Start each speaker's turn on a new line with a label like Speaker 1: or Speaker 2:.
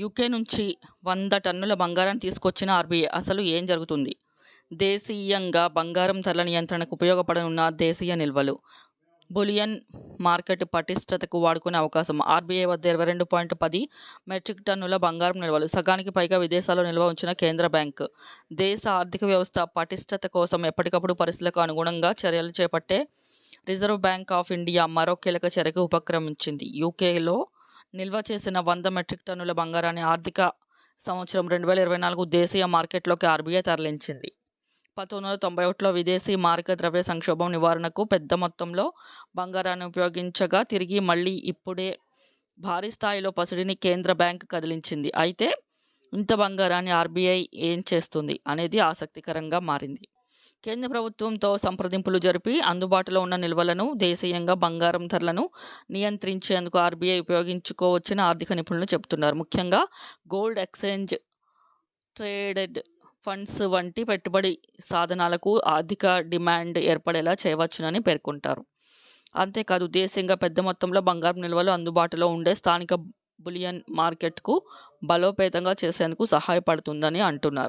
Speaker 1: UK నుంచి వంద టన్నుల బంగారం తీసుకొచ్చిన ఆర్బీఐ. అసలు ఏం జరుగుతుంది? దేశీయంగా బంగారం ధరల నియంత్రణకు ఉపయోగపడనున్న దేశీయ నిల్వలు. బులియన్ మార్కెట్ పటిష్టతకు వాడుకునే అవకాశం. ఆర్బీఐ వద్ద ఇరవై రెండు పాయింట్ పది మెట్రిక్ టన్నుల బంగారం నిల్వలు. సగానికి పైగా విదేశాల్లో నిల్వ ఉంచిన కేంద్ర బ్యాంక్. దేశ ఆర్థిక వ్యవస్థ పటిష్టత కోసం ఎప్పటికప్పుడు పరిస్థితులకు అనుగుణంగా చర్యలు చేపట్టే రిజర్వ్ బ్యాంక్ ఆఫ్ ఇండియా మరో కీలక చర్యకు ఉపక్రమించింది. యూకేలో నిల్వ చేసిన వంద మెట్రిక్ టన్నుల బంగారాన్ని ఆర్థిక సంవత్సరం రెండు వేల ఇరవై నాలుగు దేశీయ మార్కెట్లోకి ఆర్బీఐ తరలించింది. పంతొమ్మిది వందల తొంభై ఒకటిలో విదేశీ మారక ద్రవ్య సంక్షోభం నివారణకు పెద్ద మొత్తంలో బంగారాన్ని ఉపయోగించగా తిరిగి మళ్ళీ ఇప్పుడే భారీ స్థాయిలో పసిడిని కేంద్ర బ్యాంక్ కదిలించింది. అయితే ఇంత బంగారాన్ని ఆర్బీఐ ఏం చేస్తుంది అనేది ఆసక్తికరంగా మారింది. కేంద్ర ప్రభుత్వంతో సంప్రదింపులు జరిపి అందుబాటులో ఉన్న నిల్వలను దేశీయంగా బంగారం ధరలను నియంత్రించేందుకు ఆర్బీఐ ఉపయోగించుకోవచ్చని ఆర్థిక నిపుణులు చెబుతున్నారు. ముఖ్యంగా గోల్డ్ ఎక్స్చేంజ్ ట్రేడెడ్ ఫండ్స్ వంటి పెట్టుబడి సాధనాలకు అధిక డిమాండ్ ఏర్పడేలా చేయవచ్చునని పేర్కొంటారు. అంతేకాదు దేశీయంగా పెద్ద మొత్తంలో బంగారం నిల్వలు అందుబాటులో ఉండే స్థానిక బులియన్ మార్కెట్కు బలోపేతంగా చేసేందుకు సహాయపడుతుందని అంటున్నారు.